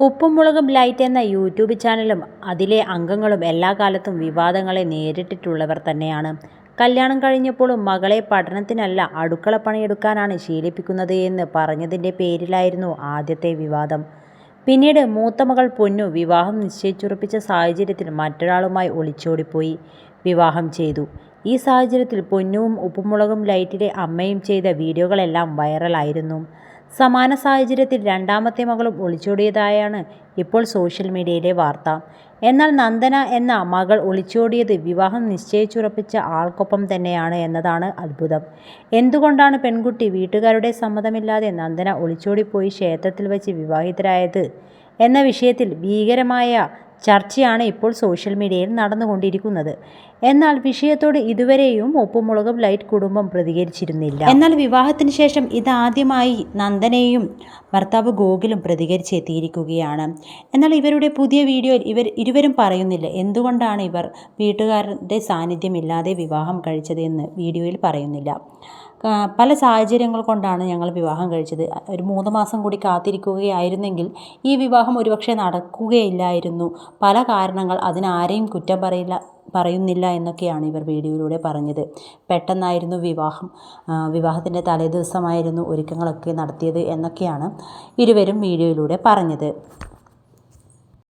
ഉപ്പും മുളകും ലൈറ്റ് എന്ന യൂട്യൂബ് ചാനലും അതിലെ അംഗങ്ങളും എല്ലാ കാലത്തും വിവാദങ്ങളെ നേരിട്ടിട്ടുള്ളവർ തന്നെയാണ്. കല്യാണം കഴിഞ്ഞപ്പോഴും മകളെ പഠനത്തിനല്ല അടുക്കള പണിയെടുക്കാനാണ് ശീലിപ്പിക്കുന്നത് എന്ന് പറഞ്ഞതിന്റെ പേരിലായിരുന്നു ആദ്യത്തെ വിവാദം. പിന്നീട് മൂത്ത മകൾ പൊന്നു വിവാഹം നിശ്ചയിച്ചുറപ്പിച്ച സാഹചര്യത്തിൽ മറ്റൊരാളുമായി ഒളിച്ചോടിപ്പോയി വിവാഹം ചെയ്തു. ഈ സാഹചര്യത്തിൽ പൊന്നുവും ഉപ്പും മുളകും ലൈറ്റിലെ അമ്മയും ചെയ്ത വീഡിയോകളെല്ലാം വൈറലായിരുന്നു. സമാന സാഹചര്യത്തിൽ രണ്ടാമത്തെ മകളും ഒളിച്ചോടിയതായാണ് ഇപ്പോൾ സോഷ്യൽ മീഡിയയിലെ വാർത്ത. എന്നാൽ നന്ദന എന്ന മകൾ ഒളിച്ചോടിയത് വിവാഹം നിശ്ചയിച്ചുറപ്പിച്ച ആൾക്കൊപ്പം തന്നെയാണ് എന്നതാണ് അത്ഭുതം. എന്തുകൊണ്ടാണ് പെൺകുട്ടി വീട്ടുകാരുടെ സമ്മതമില്ലാതെ നന്ദന ഒളിച്ചോടിപ്പോയി ക്ഷേത്രത്തിൽ വച്ച് വിവാഹിതരായത് എന്ന വിഷയത്തിൽ ഭീകരമായ ചർച്ചയാണ് ഇപ്പോൾ സോഷ്യൽ മീഡിയയിൽ നടന്നുകൊണ്ടിരിക്കുന്നത്. എന്നാൽ വിഷയത്തോട് ഇതുവരെയും ഉപ്പുമുളകും ലൈറ്റ് കുടുംബം പ്രതികരിച്ചിരുന്നില്ല. എന്നാൽ വിവാഹത്തിന് ശേഷം ഇതാദ്യമായി നന്ദനയും ഭർത്താവ് ഗോകുലും പ്രതികരിച്ചെത്തിയിരിക്കുകയാണ്. എന്നാൽ ഇവരുടെ പുതിയ വീഡിയോയിൽ ഇവർ ഇരുവരും പറയുന്നില്ല എന്തുകൊണ്ടാണ് ഇവർ വീട്ടുകാരുടെ സാന്നിധ്യമില്ലാതെ വിവാഹം കഴിച്ചത് എന്ന് വീഡിയോയിൽ പറയുന്നില്ല. പല സാഹചര്യങ്ങൾ കൊണ്ടാണ് ഞങ്ങൾ വിവാഹം കഴിച്ചത്. ഒരു മൂന്ന് മാസം കൂടി കാത്തിരിക്കുകയായിരുന്നെങ്കിൽ ഈ വിവാഹം ഒരുപക്ഷെ നടക്കുകയില്ലായിരുന്നു. പല കാരണങ്ങൾ അതിനാരെയും കുറ്റം പറയില്ല പറയുന്നില്ല എന്നൊക്കെയാണ് ഇവർ വീഡിയോയിലൂടെ പറഞ്ഞത്. പെട്ടെന്നായിരുന്നു വിവാഹം. വിവാഹത്തിന്റെ തലേദിവസമായിരുന്നു ഒരുക്കങ്ങളൊക്കെ നടത്തിയത് എന്നൊക്കെയാണ് ഇരുവരും വീഡിയോയിലൂടെ പറഞ്ഞത്.